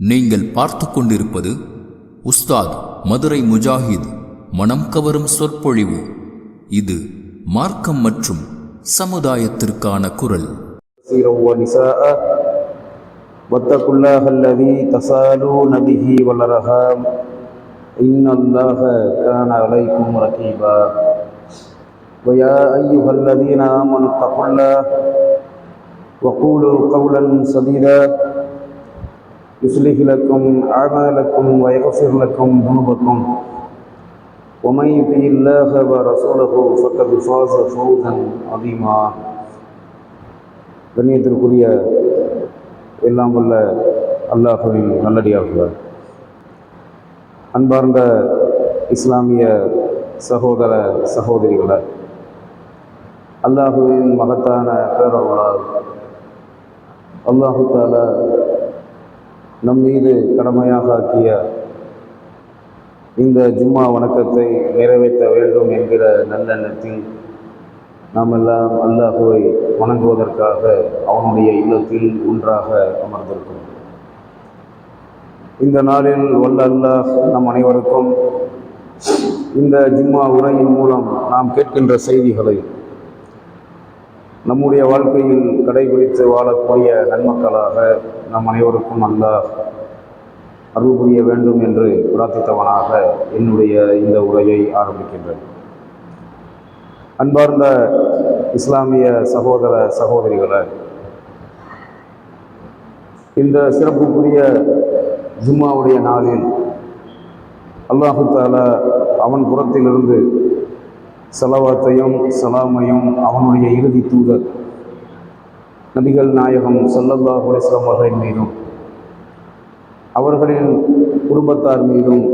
நீங்கள் பார்த்து கொண்டிருப்பது உஸ்தாத் மதுரை முஜாஹித் மனம் கவரும் சொற்பொழிவு இது மார்க்கம் மற்றும் சமுதாயத்திற்கான குரல் كثيرا ونساء واتقوا الله الذي تسالون به والارham ان الله كان عليكم رقيبا ويا ايها الذين امنوا اتقوا الله وقولوا قولا سديدا يصلح لكم اعمالكم ويغفر لكم ذنوبكم ومن يطع الله ورسوله فقد فاز فوزا عظيما கண்ணியத்திற்குரிய எல்லாம் வல்ல அல்லாஹுவின் நல்லடியார்கள் அன்பார்ந்த இஸ்லாமிய சகோதர சகோதரிகளை அல்லாஹுவின் மகத்தான பேரவர்களால் அல்லாஹு தாலா நம் மீது கடமையாக ஆக்கிய இந்த ஜும்மா வணக்கத்தை நிறைவேற்ற வேண்டும் என்கிற நல்லெண்ணத்தில் நாம் எல்லாம் அல்லாஹுவை வணங்குவதற்காக அவனுடைய இல்லத்தில் ஒன்றாக அமர்ந்திருக்கிறோம். இந்த நாளில் வல்ல அல்லாஹ் நம் அனைவருக்கும் இந்த ஜும்மா உரையின் மூலம் நாம் கேட்கின்ற செய்திகளை நம்முடைய வாழ்க்கையில் கடைபிடித்து வாழக்கூடிய நன்மக்களாக நம் அனைவருக்கும் அல்லாஹ் அருள் புரிய வேண்டும் என்று பிரார்த்தித்தவனாக என்னுடைய இந்த உரையை ஆரம்பிக்கின்றேன். அன்பார்ந்த இஸ்லாமிய சகோதர சகோதரிகளை இந்த சிறப்புக்குரிய ஜும்மாவுடைய நாளில் அல்லாஹு தாலா அவன் புறத்திலிருந்து சலவாத்தையும் சலாமையும் அவனுடைய இறுதி தூதர். நபிகள் நாயகம் சல்லல்லா அலிஸ்லாம் அவர்களின் மீதும் அவர்களின் குடும்பத்தார் மீதும்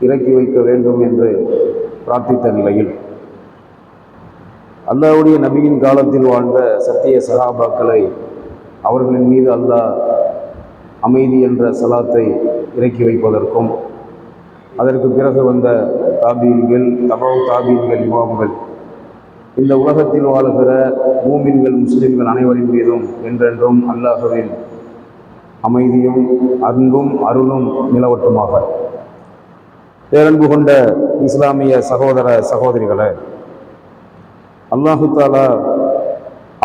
இறக்கி வைக்க வேண்டும் என்று பிரார்த்தித்த நிலையில் அல்லாவுடைய நபியின் காலத்தில் வாழ்ந்த சத்திய சகாபாக்களை அவர்களின் மீது அல்லாஹ் அமைதி என்ற சலாத்தை இறக்கி வைப்பதற்கும் அதற்கு பிறகு வந்த தாபீன்கள் தபவு தாபீன்கள் இமாம்கள். இந்த உலகத்தில் வாழுகிற மூமின்கள் முஸ்லிம்கள் அனைவரின் மீதும் என்றென்றும் அல்லாஹுவின் அமைதியும் அன்பும் அருளும் நிலவட்டுமாக. பேரன்பு கொண்ட இஸ்லாமிய சகோதர சகோதரிகளை அல்லாஹு தாலா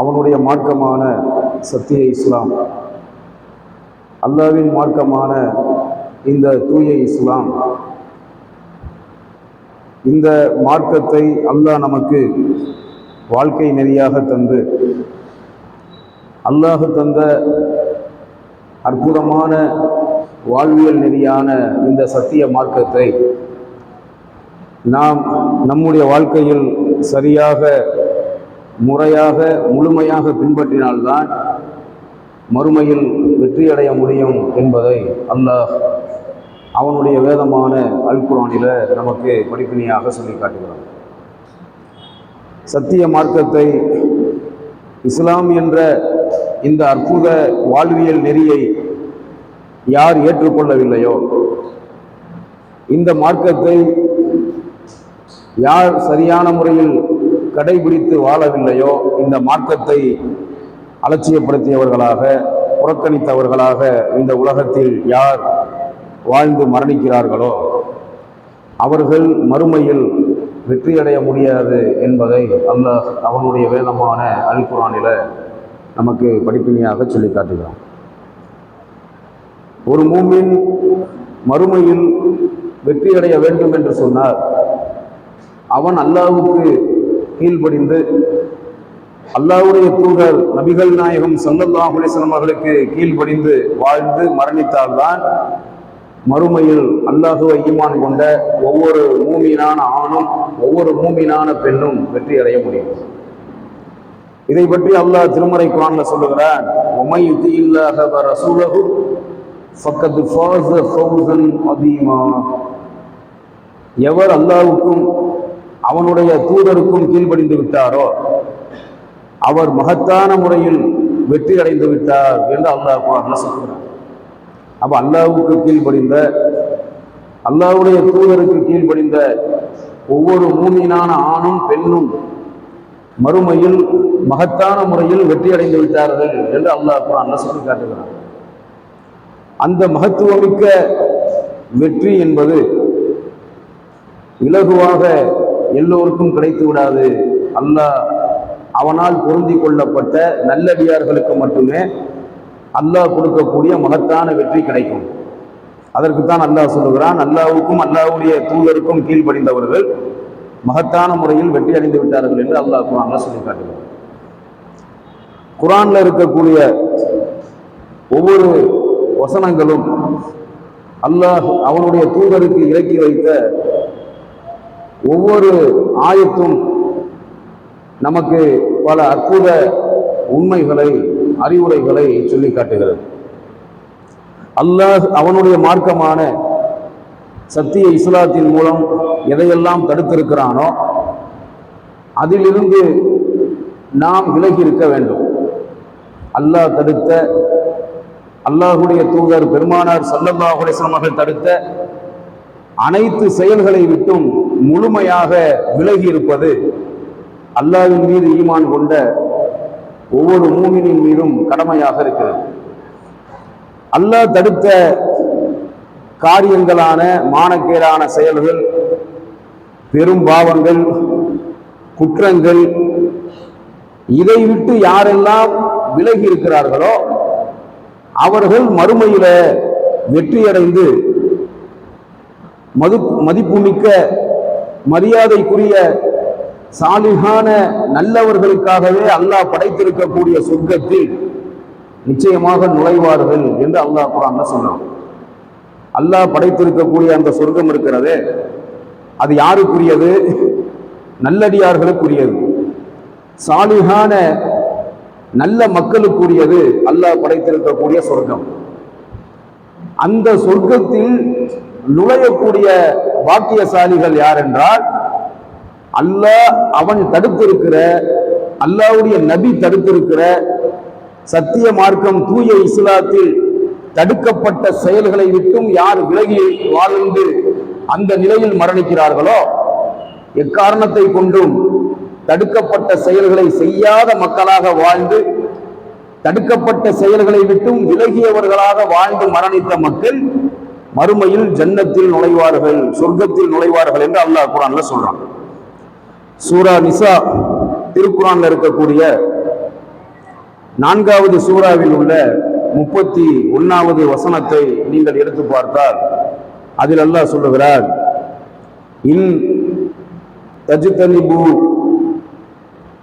அவனுடைய மார்க்கமான சத்திய இஸ்லாம் அல்லாவின் மார்க்கமான இந்த தூய இஸ்லாம் இந்த மார்க்கத்தை அல்லாஹ் நமக்கு வாழ்க்கை நெறியாக தந்து அல்லாஹு தந்த அற்புதமான வாழ்வியல் நெறியான இந்த சத்திய மார்க்கத்தை நாம் நம்முடைய வாழ்க்கையில் சரியாக முறையாக முழுமையாக பின்பற்றினால்தான் மறுமையில் வெற்றியடைய முடியும் என்பதை அல்லாஹ் அவனுடைய வேதமான அல்குரானில நமக்கு படிப்பினையாக சொல்லி காட்டுகிறான். சத்திய மார்க்கத்தை இஸ்லாம் என்ற இந்த அற்புத வாழ்வியல் நெறியை யார் ஏற்றுக்கொள்ளவில்லையோ இந்த மார்க்கத்தை யார் சரியான முறையில் கடைபிடித்து வாழவில்லையோ இந்த மார்க்கத்தை அலட்சியப்படுத்தியவர்களாக புறக்கணித்தவர்களாக இந்த உலகத்தில் யார் வாழ்ந்து மரணிக்கிறார்களோ அவர்கள் மறுமையில் வெற்றியடைய முடியாது என்பதை அல்லாஹ் அவனுடைய வேதமான அல் குரானில் நமக்கு படிப்பினையாக சொல்லி காட்டுகிறான். ஒரு மூமின் மறுமையில் வெற்றியடைய வேண்டும் என்று சொன்னார் அவன் அல்லாவுக்கு கீழ்ப்படிந்து அல்லாவுடைய தூதர் நபிகள் நாயகம் சல்லல்லாஹ் அலிஸ்லாம் அவர்களுக்கு கீழ்ப்படிந்து வாழ்ந்து மரணித்தால்தான் மறுமையில் அல்லாஹுவை ஈமான் கொண்ட ஒவ்வொரு மூமீனான ஆணும் ஒவ்வொரு மூமீனான பெண்ணும் வெற்றி அடைய முடியும். இதை பற்றி அல்லாஹ் திருமறை குரான்ல சொல்லுகிறான் எவர் அல்லாவுக்கும் அவனுடைய தூதருக்கும் கீழ்ப்படிந்து விட்டாரோ அவர் மகத்தான முறையில் வெற்றி அடைந்து விட்டார் என்று அல்லாஹ் குரான்ல சொல்கிறார் அப்ப அல்லாவுக்கு கீழ்ப்படிந்த அல்லாவுடைய தூதருக்கு கீழ்ப்படிந்த ஒவ்வொரு மூமியினான ஆணும் பெண்ணும் மறுமையில் மகத்தான முறையில் வெற்றி அடைந்து விட்டார்கள் என்று அல்லாஹ் குரான் சொல்லி காட்டுகிறான். அந்த மகத்துவமிக்க வெற்றி என்பது இலகுவாக எல்லோருக்கும் கிடைத்து விடாது. அல்லாஹ் அவனால் பொருந்தி கொள்ளப்பட்ட நல்லடியார்களுக்கு மட்டுமே அல்லாஹ் கொடுக்கக்கூடிய மகத்தான வெற்றி கிடைக்கும். அதற்குத்தான் அல்லாஹ் சொல்லுகிறான் அல்லாவுக்கும் அல்லாஹ்வுடைய தூதருக்கும் கீழ்ப்படிந்தவர்கள் மகத்தான முறையில் வெற்றி அடைந்து விட்டார்கள் என்று அல்லாஹ் குரான்ல சொல்லி காட்டுகிறார் குரான்ல இருக்கக்கூடிய ஒவ்வொரு வசனங்களும் அல்லாஹ் அவனுடைய தூதருக்கு இறக்கி வைத்த ஒவ்வொரு ஆயத்தும் நமக்கு பல அற்புத உண்மைகளை அறிவுரைகளை சொல்லி காட்டுகிறது. அல்லாஹ் அவனுடைய மார்க்கமான சத்திய இஸ்லாத்தின் மூலம் எதையெல்லாம் தடுத்திருக்கிறானோ அதிலிருந்து நாம் விலகி இருக்க வேண்டும். அல்லாஹ் தடுத்த அல்லாஹுடைய தூதர் பெருமானார் சல்லல்லாஹு அவர்கள் தடுத்த அனைத்து செயல்களை விட்டும் முழுமையாக விலகி இருப்பது அல்லாஹ்வின் மீது ஈமான் கொண்ட ஒவ்வொரு மூமினின் மீதும் கடமையாக இருக்கிறது. அல்லாஹ் தடுத்த காரியங்களான மானக்கேடான செயல்கள் பெரும் பாவங்கள் குற்றங்கள் இதை விட்டு யாரெல்லாம் விலகி இருக்கிறார்களோ அவர்கள் மறுமையில வெற்றியடைந்து மது மதிப்புமிக்க மரியாதைக்குரிய சாலிகான நல்லவர்களுக்காகவே அல்லாஹ் படைத்திருக்கக்கூடிய சொர்க்கத்தில் நிச்சயமாக நுழைவார்கள் என்று அல்லாஹ் குரான் சொன்னான் அல்லாஹ் படைத்திருக்கக்கூடிய அந்த சொர்க்கம் இருக்கிறது அது யாருக்குரியது? நல்லடியார்களுக்குரியது. சாலிகான நல்ல மக்களுக்குரியது அல்லாஹ் படைத்திருக்கக்கூடிய சொர்க்கம். அந்த சொர்க்கத்தில் நுழையக்கூடிய பாக்கியசாலிகள் யார் என்றால் அல்லாஹ் அவன் தடுத்திருக்கிற அல்லாவுடைய நபி தடுத்திருக்கிற சத்திய மார்க்கம் தூய இஸ்லாத்தில் தடுக்கப்பட்ட செயல்களை விட்டும் யார் விலகி வாழ்ந்து அந்த நிலையில் மரணிக்கிறார்களோ எக்காரணத்தை கொண்டும் தடுக்கப்பட்ட செயல்களை செய்யாத மக்களாக வாழ்ந்து தடுக்கப்பட்ட செயல்களை விட்டும் விலகியவர்களாக வாழ்ந்து மரணித்த மக்கள் மறுமையில் ஜன்னத்தில் நுழைவார்கள் சொர்க்கத்தில் நுழைவார்கள் என்று அல்லாஹ் குரான்ல சொல்றான். சூரா நிசா திருக்குறான்ல இருக்கக்கூடிய நான்காவது சூறாவில் உள்ள முப்பத்தி ஒன்னாவது வசனத்தை நீங்கள் எடுத்து பார்த்தால் அதில் அல்லாஹ் சொல்லுகிறார் இன் தஜ்தனிபு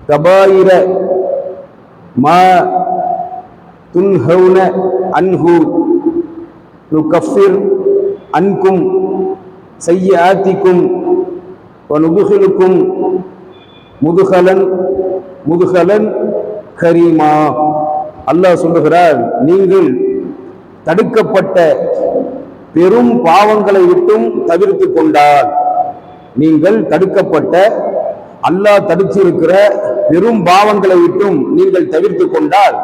கபாயிர மா துன்ஹவுன அன்ஹு நுகஃபிர் அன்கும் செய்யாத்திக்கும் வனுதுகிலுக்கும் முதுகலன் முதுகலன் கரீமா அல்லாஹ் சொல்லுகிறார் நீங்கள் தடுக்கப்பட்ட பெரும் பாவங்களை விட்டும் தவிர்த்து கொண்டால் நீங்கள் தடுக்கப்பட்ட அல்லாஹ் தடுத்திருக்கிற பெரும் பாவங்களை விட்டும் நீங்கள் தவிர்த்து கொண்டால்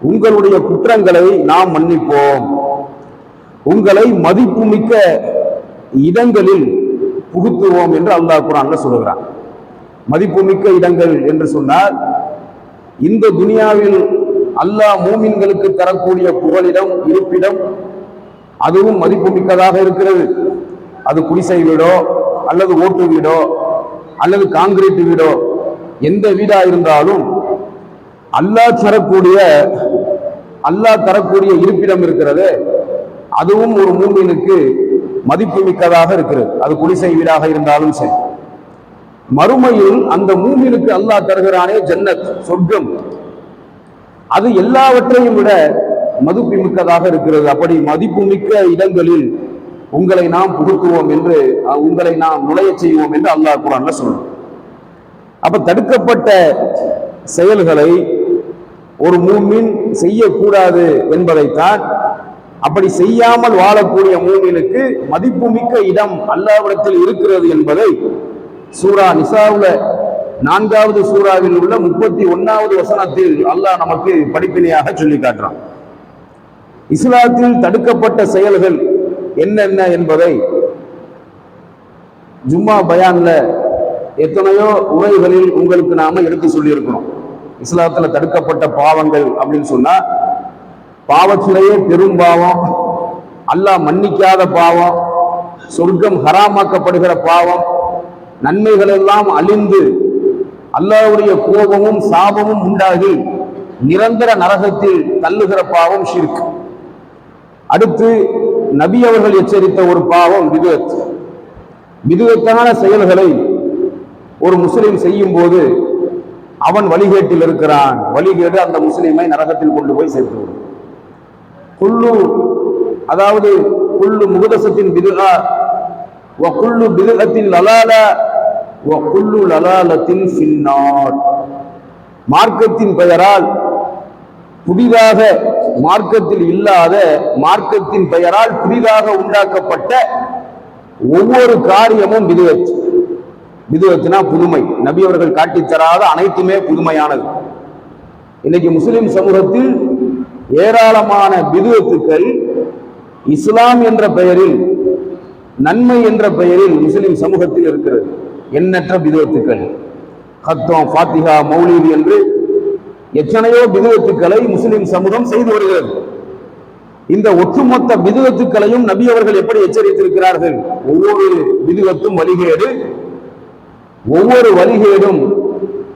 உங்களுடைய குற்றங்களை நாம் மன்னிப்போம். உங்களை மதிப்புமிக்க இடங்களில் புகுத்துவோம் என்று அல்லாஹ் குரான்ல சொல்லுகிறான். மதிப்புமிக்க இடங்கள் என்று சொன்னால் இந்த துனியாவில் அல்லாஹ் மூமின்களுக்கு தரக்கூடிய புகலிடம் இருப்பிடம் அதுவும் மதிப்புமிக்கதாக இருக்கிறது. அது குடிசை வீடோ அல்லது ஓட்டு வீடோ அல்லது காங்கிரீட் வீடோ எந்த வீடா இருந்தாலும் அல்லாஹ் தரக்கூடிய அல்லாஹ் தரக்கூடிய இருப்பிடம் இருக்கிறது. அதுவும் ஒரு மூமினுக்கு மதிப்புமிக்கதாக இருக்கிறது. அது குடிசை வீடாக இருந்தாலும் சரி. மறுமையில் அந்த மூமினுக்கு அல்லாஹ் தருகிறானே ஜன்னத் சொர்க்கம். அது எல்லாவற்றையும் விட மதிப்புமிக்கதாக இருக்கிறது. அப்படி மதிப்புமிக்க இடங்களில் உங்களை நாம் புகுத்துவோம் என்று உங்களை நாம் நுழையச் செய்வோம் என்று அல்லாஹ் குரான்ல சொல்றோம் அப்ப தடுக்கப்பட்ட செயல்களை ஒரு மூமின் செய்யக்கூடாது என்பதைத்தான் அப்படி செய்யாமல் வாழக்கூடிய மூமினுக்கு மதிப்புமிக்க இடம் அல்லாவிடத்தில் இருக்கிறது என்பதை சூரா நிசாவுல நான்காவது சூறாவில் உள்ள முப்பத்தி ஒன்னாவது வசனத்தில் அல்லாஹ் நமக்கு படிப்பினையாக சொல்லி காட்டுறான். இஸ்லாத்தில் தடுக்கப்பட்ட செயல்கள் என்னென்ன என்பதை ஜும்மா பயான்ல எத்தனையோ உரைகளில் உங்களுக்கு நாம எடுத்து சொல்லியிருக்கிறோம். இஸ்லாத்துல தடுக்கப்பட்ட பாவங்கள் அப்படின்னு சொன்னா பாவத்திலேயே பெரும் பாவம். அல்லாஹ் மன்னிக்காத பாவம். சொர்க்கம் ஹராமாக்கப்படுகிற பாவம். நன்மைகள் எல்லாம் அழிந்து அல்லாவுடைய கோபமும் சாபமும் உண்டாகி நிரந்தர நரகத்தில் தள்ளுகிற பாவம் ஷிர்க். அடுத்து நபி அவர்கள் எச்சரித்த ஒரு பாவம் விதுவத். விதுவத்தான செயல்களை ஒரு முஸ்லீம் செய்யும் போது அவன் வழிகேட்டில் இருக்கிறான். வழிகேடு அந்த முஸ்லிமை நரகத்தில் கொண்டு போய் சேர்த்து விடும். குள்ளு அதாவது குள்ளு முகதசத்தின் பிதுகா வ குல்லு பிதுகத்தின் லலால வ குல்லு லலாலத்தின் ஃபின்னார். மார்க்கத்தின் பெயரால் புதிதாக மார்க்கத்தில் இல்லாத மார்க்கத்தின் பெயரால் புதிதாக உண்டாக்கப்பட்ட ஒவ்வொரு காரியமும் விதுவத் விதுவத்துனா புதுமை. நபி அவர்கள் காட்டித்தராத அனைத்துமே புதுமையானது. இன்னைக்கு முஸ்லிம் சமூகத்தில் ஏராளமான விதுவத்துக்கள் இஸ்லாம் என்ற பெயரில் நன்மை என்ற பெயரில் முஸ்லிம் சமூகத்தில் இருக்கிறது. எண்ணற்ற விதுவத்துக்கள் ஹத்தம் ஃபாத்திகா மௌலீது என்று எத்தனையோ விதுவத்துக்களை முஸ்லிம் சமூகம் செய்து வருகிறது. இந்த ஒட்டுமொத்த விதுவத்துக்களையும் நபி அவர்கள் எப்படி எச்சரித்திருக்கிறார்கள்? ஒவ்வொரு விதுவத்தும் வழிகேடு. ஒவ்வொரு வழிகேடும்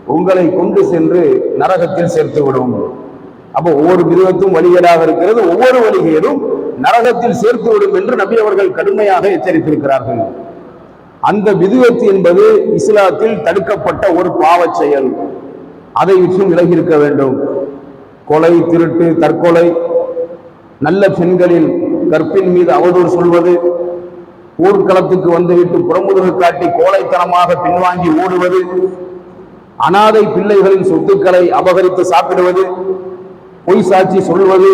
உங்களை கொண்டு சென்று நரகத்தில் சேர்த்து விடும் அப்போ ஒவ்வொரு மிருகத்தும் வழிகேடாக இருக்கிறது. ஒவ்வொரு வழிகேடும் நரகத்தில் சேர்த்து விடும் என்று நபி அவர்கள் கடுமையாக எச்சரித்திருக்கிறார்கள். அந்த விதுவத்து என்பது இஸ்லாத்தில் தடுக்கப்பட்ட ஒரு பாவச் செயல். அதை விற்றும் விலகி இருக்க வேண்டும். கொலை திருட்டு தற்கொலை நல்ல பெண்களில் கற்பின் மீது அவதூறு சொல்வது ஊர்க்களத்துக்கு வந்துவிட்டு புறமுதுகு காட்டி கோழைத்தனமாக பின்வாங்கி ஓடுவது அனாதை பிள்ளைகளின் சொத்துக்களை அபகரித்து சாப்பிடுவது பொய் சாட்சி சொல்வது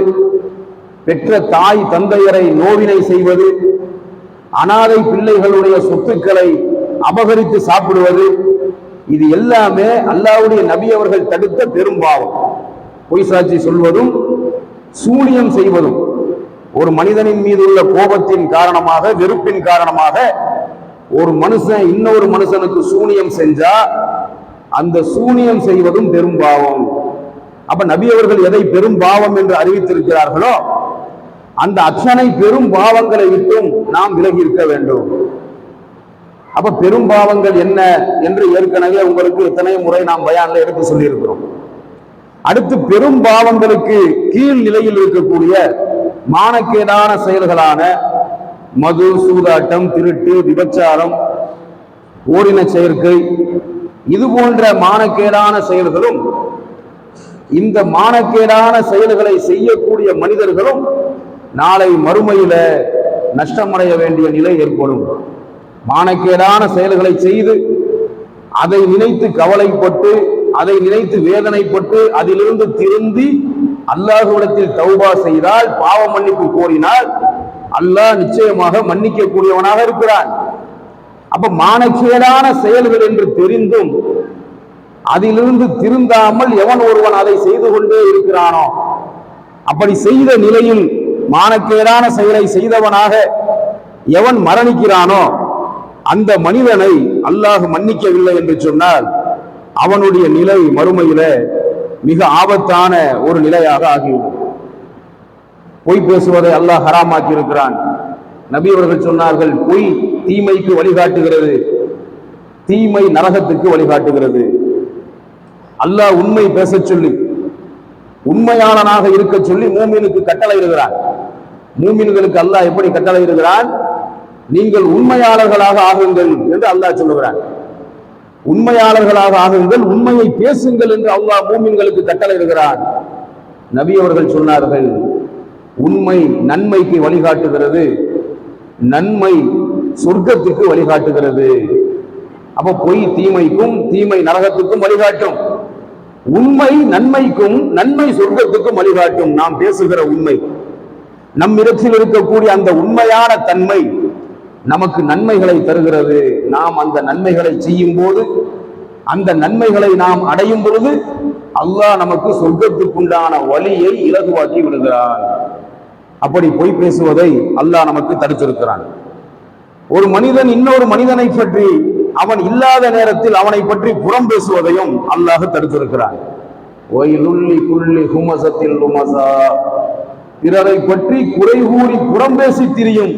பெற்ற தாய் தந்தையரை நோவினை செய்வது அனாதை பிள்ளைகளுடைய சொத்துக்களை அபகரித்து சாப்பிடுவது இது எல்லாமே அல்லாவுடைய நபி அவர்கள் தடுத்த பெரும்பாவம் பொய் சாட்சி சொல்வதும் சூனியம் செய்வதும் ஒரு மனிதனின் மீது உள்ள கோபத்தின் காரணமாக வெறுப்பின் காரணமாக ஒரு மனுஷன் இன்னொரு மனுஷனுக்கு சூனியம் செஞ்சா அந்த சூனியம் செய்வதும் பெரும்பாவம் அப்ப நபி அவர்கள் எதை பெரும் பாவம் என்று அறிவித்திருக்கிறார்களோ அந்த அத்தனை பெரும் பாவங்களை விட்டும் நாம் விலகி இருக்க வேண்டும். அப்ப பெரும் பாவங்கள் என்ன என்று ஏற்கனவே உங்களுக்கு எத்தனை முறை நாம் பயான்ல எடுத்து சொல்லியிருக்கிறோம். அடுத்து பெரும் பாவங்களுக்கு கீழ் நிலையில் இருக்கக்கூடிய மானக்கேடான செயல்களான மது சூதாட்டம் திருட்டு விபச்சாரம் ஓரின செயற்கை இது போன்ற மானக்கேடான செயல்களும் இந்த மானக்கேடான செயல்களை செய்யக்கூடிய மனிதர்களும் நாளை மறுமையில நஷ்டமடைய வேண்டிய நிலை ஏற்படும். மானக்கேடான செயல்களை செய்து அதை நினைத்து கவலைப்பட்டு அதை நினைத்து வேதனைப்பட்டு அதிலிருந்து திருந்தி அல்லாஹ்விடத்தில் தௌபா செய்தால் பாவ மன்னிப்பு கோரினால் அல்லாஹ் நிச்சயமாக மன்னிக்க கூடியவனாக இருக்கிறான். அப்ப மானக்கேடான செயல்கள் என்று தெரிந்தும் அதிலிருந்து திருந்தாமல் எவன் ஒருவன் அதை செய்து கொண்டே இருக்கிறானோ? அப்படி செய்த நிலையில் மானக்கேடான செயலை செய்தவனாக எவன் மரணிக்கிறானோ? அந்த மனிதனை அல்லாஹ் மன்னிக்கவில்லை என்று சொன்னால் அவனுடைய நிலை மறுமையில மிக ஆபத்தான ஒரு நிலையாக ஆகிவிடும். பொய் பேசுவதை அல்லாஹ் ஹராமாக்கி இருக்கிறான் நபி அவர்கள் சொன்னார்கள் பொய் தீமைக்கு வழிகாட்டுகிறது. தீமை நரகத்துக்கு வழிகாட்டுகிறது. அல்லாஹ் உண்மை பேச சொல்லி உண்மையாளனாக இருக்க சொல்லி மூமினுக்கு கட்டளை இருக்கிறான் மூமின்களுக்கு அல்லாஹ் எப்படி கட்டளை இருக்கிறான் நீங்கள் உண்மையாளர்களாக ஆகுங்கள் என்று அல்லாஹ் சொல்லுகிறான். உண்மையாளர்களாக ஆகுங்கள் உண்மையை பேசுங்கள் என்று அல்லாஹ் மூமின்களுக்கு கட்டளை இருக்கிறான் நபி அவர்கள் சொன்னார்கள் உண்மை நன்மைக்கு வழிகாட்டுகிறது நன்மை சொர்க்கத்துக்கு வழிகாட்டுகிறது. அப்ப பொய் தீமைக்கும் தீமை நரகத்துக்கும் வழிகாட்டும். உண்மை நன்மைக்கும் நன்மை சொர்க்கத்துக்கும் வழிகாட்டும் நாம் பேசுகிற உண்மை. நம் இடத்தில் இருக்கக்கூடிய அந்த உண்மையான தன்மை நமக்கு நன்மைகளை தருகிறது. நாம் அந்த நன்மைகளை செய்யும் போது அந்த நன்மைகளை நாம் அடையும் பொழுது அல்லாஹ் நமக்கு சொர்க்கத்துக்குண்டான வழியை இலகுவாக்கி விடுகிறான். அப்படி பொய் பேசுவதை அல்லாஹ் நமக்கு தடுத்திருக்கிறான். ஒரு மனிதன் இன்னொரு மனிதனை பற்றி அவன் இல்லாத நேரத்தில் அவனை பற்றி புறம் பேசுவதையும் அல்லாஹ் தடுத்திருக்கிறான். குள்ளி ஹுமசத்தில் பிறரை பற்றி குறை கூறி புறம் பேசி திரியும்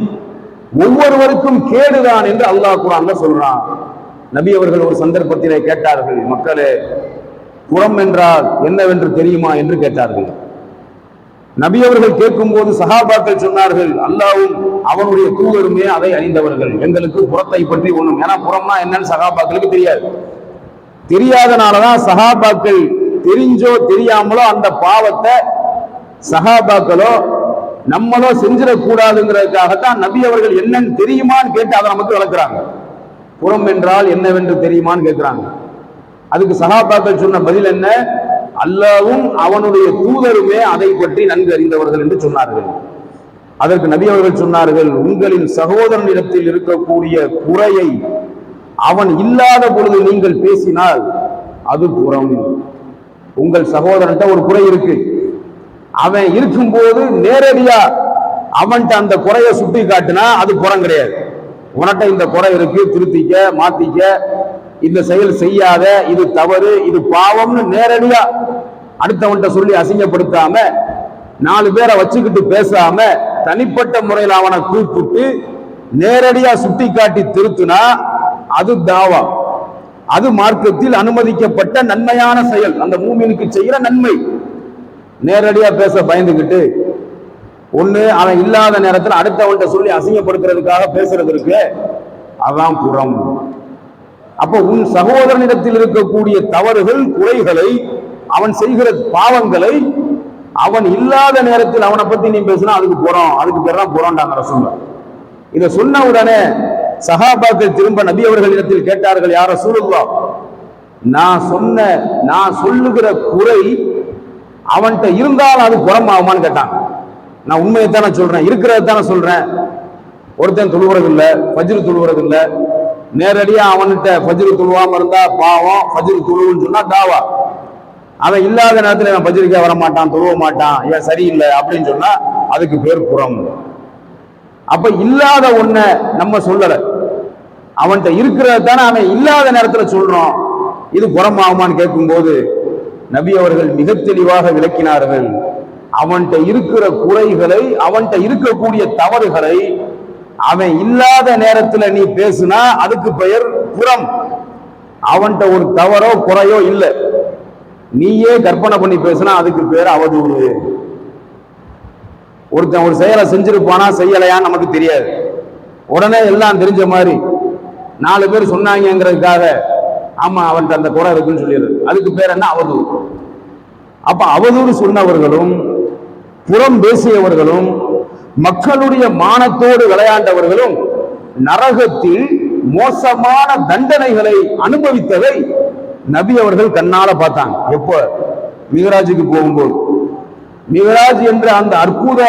ஒவ்வொருவருக்கும் கேடுதான் என்று அல்லாஹ் குரான்ல சொல்றான். நபி அவர்கள் ஒரு சந்தர்ப்பத்திலே கேட்டார்கள் மக்களே புறம் என்றால் என்னவென்று தெரியுமா? என்று கேட்டார்கள். நபி அவர்கள் கேட்கும்போது சகாபாக்கள் சொன்னார்கள் அல்லாவும் அவனுடைய தூதருமே அதை அறிந்தவர்கள். எங்களுக்கு புறத்தை பற்றி ஒண்ணும் ஏன்னா புறம்னா என்னன்னு சகாபாக்களுக்கு தெரியாது. தெரியாதனாலதான் சகாபாக்கள் தெரிஞ்சோ தெரியாமலோ அந்த பாவத்தை சகாபாக்களோ நம்மளோ செஞ்சிடக்கூடாதுங்கிறதுக்காகத்தான் நபி அவர்கள் என்னன்னு தெரியுமான்னு கேட்டு அதை நமக்கு வளர்க்குறாங்க புறம் என்றால் என்னவென்று தெரியுமான்னு கேட்கிறாங்க அதுக்கு சகாபாக்கள் சொன்ன பதில் என்ன? அல்லாவும் அவனுடைய தூதருமே அதை பற்றி நன்கு அறிந்தவர்கள் என்று சொன்னார்கள். அதற்கு நபி அவர்கள் சொன்னார்கள் உங்களின் சகோதரனிடத்தில் இருக்கக்கூடிய குறையை அவன் இல்லாத பொழுது நீங்கள் பேசினால் அது புறம். உங்கள் சகோதரன்ட்ட ஒரு குறை இருக்கு. அவன் இருக்கும்போது நேரடியா அவன்கிட்ட அந்த குறையை சுட்டி காட்டினா அது புறம் கிடையாது. உனட்ட இந்த குறை இருக்கு திருத்திக்க மாத்திக்க இந்த செயல் செய்யாத இது தவறு இது பாவம்னு நேரடியா அடுத்தவன்கிட்ட சொல்லி அசிங்கப்படுத்தாம நாலு பேரை வச்சுக்கிட்டு பேசாம தனிப்பட்ட முறையில் அவனை கூப்பிட்டு நேரடியா சுட்டி காட்டி திருத்தினா அது தாவா. அது மார்க்கத்தில் அனுமதிக்கப்பட்ட நன்மையான செயல். அந்த மூமினுக்கு செய்கிற நன்மை. நேரடியா பேச பயந்துகிட்டு ஒண்ணு அவன் இல்லாத நேரத்தில் அடுத்தவன்கிட்ட சொல்லி அசிங்கப்படுத்துறதுக்காக பேசுறது இருக்கு. அதான் புறம் அப்போ உன் சகோதரனிடத்தில் இருக்கக்கூடிய தவறுகள் குறைகளை அவன் செய்கிற பாவங்களை அவன் இல்லாத நேரத்தில் அவனை பத்தி நீ பேசினா அதுக்கு போறோம். அதுக்கு பேர் தான் போறோம்டாங்க ரசூல்லா இதை சொன்ன உடனே சஹாபாக்கள் திரும்ப நபி அவர்களிடத்தில் கேட்டார்கள் யார சூழல்லா நான் சொன்ன நான் சொல்லுகிற குறை அவன்கிட்ட இருந்தால் அது புறமாகுமான்னு கேட்டான் நான் உண்மையை தானே சொல்றேன் இருக்கிறத தானே சொல்றேன். ஒருத்தன் தொழுவுறதில்லை இல்ல ஃபஜ்ரு நேரடியாக அவன்கிட்ட ஃபஜ்ரு தொழுவாம இருந்தா பாவம் ஃபஜ்ரு தொழுவுன்னு சொன்னா தாவா அவன் இல்லாத நேரத்தில் இவன் பஜ்ரிக்கா வர மாட்டான் தொழுவ மாட்டான் ஏன் சரியில்லை அப்படின்னு சொன்னா அதுக்கு பேர் புறம். அப்ப இல்லாத ஒன்றை நம்ம சொல்லல. அவன்கிட்ட இருக்கிறத தானே அவன் இல்லாத நேரத்துல சொல்றோம் இது புறமாகுமான்னு கேட்கும்போது நபி அவர்கள் மிக தெளிவாக விளக்கினார்கள். அவன்கிட்ட இருக்கிற குறைகளை அவன்கிட்ட இருக்கக்கூடிய தவறுகளை அவன் இல்லாத நேரத்துல நீ பேசுனா அதுக்கு பெயர் புறம். அவன்கிட்ட ஒரு தவறோ குறையோ இல்லை. நீயே கற்பனை பண்ணி பேசுனா அதுக்கு பேர் அவதூறு. ஒருத்தன் ஒரு செயலை செஞ்சிருப்பானா செய்யலையான்னு நமக்கு தெரியாது. உடனே எல்லாம் தெரிஞ்ச மாதிரி நாலு பேர் சொன்னாங்கங்கிறதுக்காக ஆமா அவன்கிட்ட அந்த குறை இருக்குன்னு சொல்லிடுறது. அதுக்கு பேர் என்ன? அவதூறு. அப்ப அவதூறு சொன்னவர்களும் புறம் பேசியவர்களும் மக்களுடைய மானத்தோடு விளையாண்டவர்களும் நரகத்தில் மோசமான தண்டனைகளை அனுபவித்தவை நபி அவர்கள் கண்ணால பார்த்தாங்க. எப்போ? மிகராஜுக்கு போகும்போது. மிகராஜ் என்ற அந்த அற்புத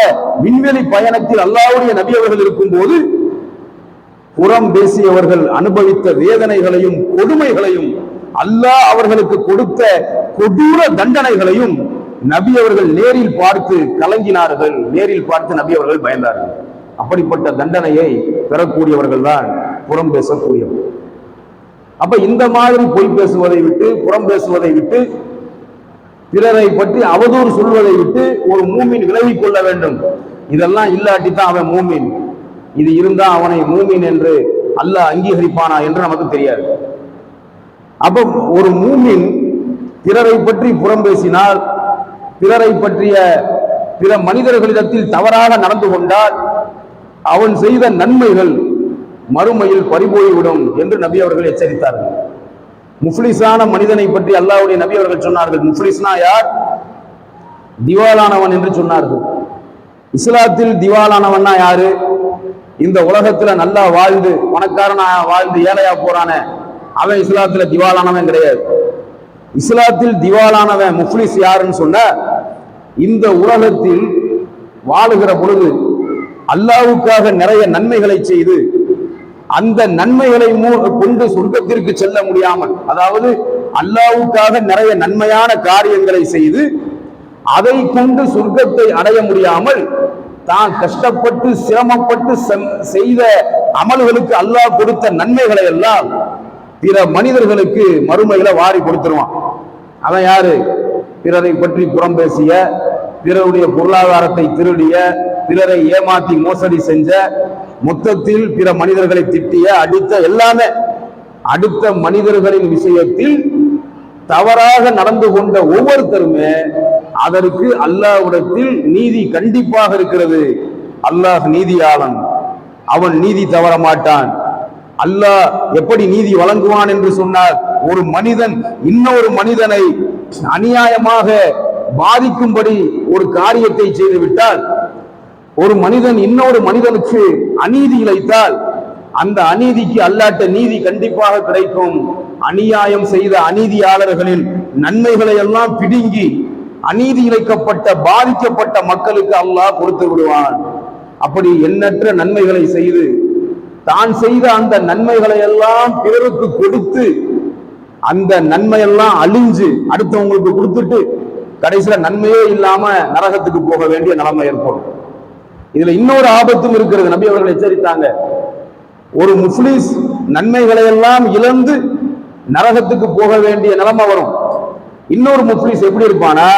விண்வெளி பயணத்தில் அல்லாவுடைய நபி அவர்கள் இருக்கும்போது புறம் பேசியவர்கள் அனுபவித்த வேதனைகளையும் கொடுமைகளையும் அல்லாஹ் அவர்களுக்கு கொடுத்த கொடூர தண்டனைகளையும் நபி அவர்கள் நேரில் பார்த்து கலங்கினார்கள். நேரில் பார்த்து நபி அவர்கள் பயந்தார்கள். அப்படிப்பட்ட தண்டனையை பெறக்கூடியவர்கள் தான் புறம் பேசக்கூடியவர்கள். அப்ப இந்த மாதிரி பொய் பேசுவதை விட்டு புறம் பேசுவதை விட்டு பிறரை பற்றி அவதூறு சொல்வதை விட்டு ஒரு மூமின் விலகிக் கொள்ள வேண்டும். இதெல்லாம் இல்லாட்டி தான் அவன் மூமின். இது இருந்தா அவனை மூமின் என்று அல்லாஹ் அங்கீகரிப்பானா என்று நமக்கு தெரியாது. அப்ப ஒரு மூமின் பிறரை பற்றி புறம் பேசினால் பிறரை பற்றிய பிற மனிதர்களிடத்தில் தவறாக நடந்து கொண்டால் அவன் செய்த நன்மைகள் மறுமையில் பறிபோய்விடும் என்று நபி அவர்கள் எச்சரித்தார்கள். முஃப்லிஸான மனிதனை பற்றி அல்லாவுடைய நபி அவர்கள் சொன்னார்கள். முஃப்லிஸ்னா யார்? திவாலானவன் என்று சொன்னார்கள். இஸ்லாத்தில் திவாலானவன்னா யாரு? இந்த உலகத்துல நல்லா வாழ்ந்து பணக்காரனா வாழ்ந்து ஏழையா போறானே. அவன் இஸ்லாத்துல திவாலானவன் கிடையாது. இஸ்லாத்தில் திவாலானவன் முஃப்லிஸ் யாருன்னு சொன்ன இந்த உலகத்தில் வாழுகிற பொழுது அல்லாவுக்காக நிறைய நன்மைகளை செய்து அந்த நன்மைகளை மூ- கொண்டு சொர்க்கத்திற்கு செல்ல முடியாமல் அதாவது அல்லாவுக்காக நிறைய நன்மையான காரியங்களை செய்து அதை கொண்டு சொர்க்கத்தை அடைய முடியாமல் தான் கஷ்டப்பட்டு சிரமப்பட்டு செம்- செய்த அமல்களுக்கு அல்லாஹ் கொடுத்த நன்மைகளை எல்லாம் பிற மனிதர்களுக்கு மறுமையில வாரி கொடுத்துருவான். அவன் யாரு? பிறரை பற்றி புறம் பேசிய பிறருடைய பொருளாதாரத்தை திருடிய பிறரை ஏமாத்தி மோசடி செஞ்ச மொத்தத்தில் பிற மனிதர்களை திட்டிய அடுத்த எல்லாமே அடுத்த மனிதர்களின் விஷயத்தில் தவறாக நடந்து கொண்ட ஒவ்வொருத்தருமே அதற்கு அல்லாஹ்விடத்தில் நீதி கண்டிப்பாக இருக்கிறது. அல்லாஹ் நீதியாளன். அவன் நீதி தவற மாட்டான். அல்லாஹ் எப்படி நீதி வழங்குவான் என்று சொன்னார். ஒரு மனிதன் இன்னொரு மனிதனை அநியாயமாக பாதிக்கும்படி ஒரு காரியத்தை செய்துவிட்டால் ஒரு மனிதன் இன்னொரு மனிதனுக்கு அநீதி இழைத்தால் அந்த அநீதிக்கு அல்லாட்ட நீதி கண்டிப்பாக கிடைக்கும். அநியாயம் செய்த அநீதியாளர்களின் நன்மைகளை எல்லாம் பிடுங்கி அநீதி இழைக்கப்பட்ட பாதிக்கப்பட்ட மக்களுக்கு அல்லாஹ் கொடுத்து விடுவான். அப்படி எண்ணற்ற நன்மைகளை செய்து தான் செய்த அந்த நன்மைகளை எல்லாம் பிறருக்கு கொடுத்து அந்த நன்மையெல்லாம் அழிஞ்சு அடுத்தவங்களுக்கு கொடுத்துட்டு கடைசியில நன்மையே இல்லாம நரகத்துக்கு போக வேண்டிய நிலைமை ஏற்படும். இதுல இன்னொரு ஆபத்தும் இருக்கிறது. நபி அவர்கள் எச்சரித்தாங்க. ஒரு முஸ்லிஸ் நன்மைகளை எல்லாம் இழந்து நரகத்துக்கு போக வேண்டிய நிலைமை வரும். இன்னொரு முஸ்லிஸ் எப்படி இருப்பானா?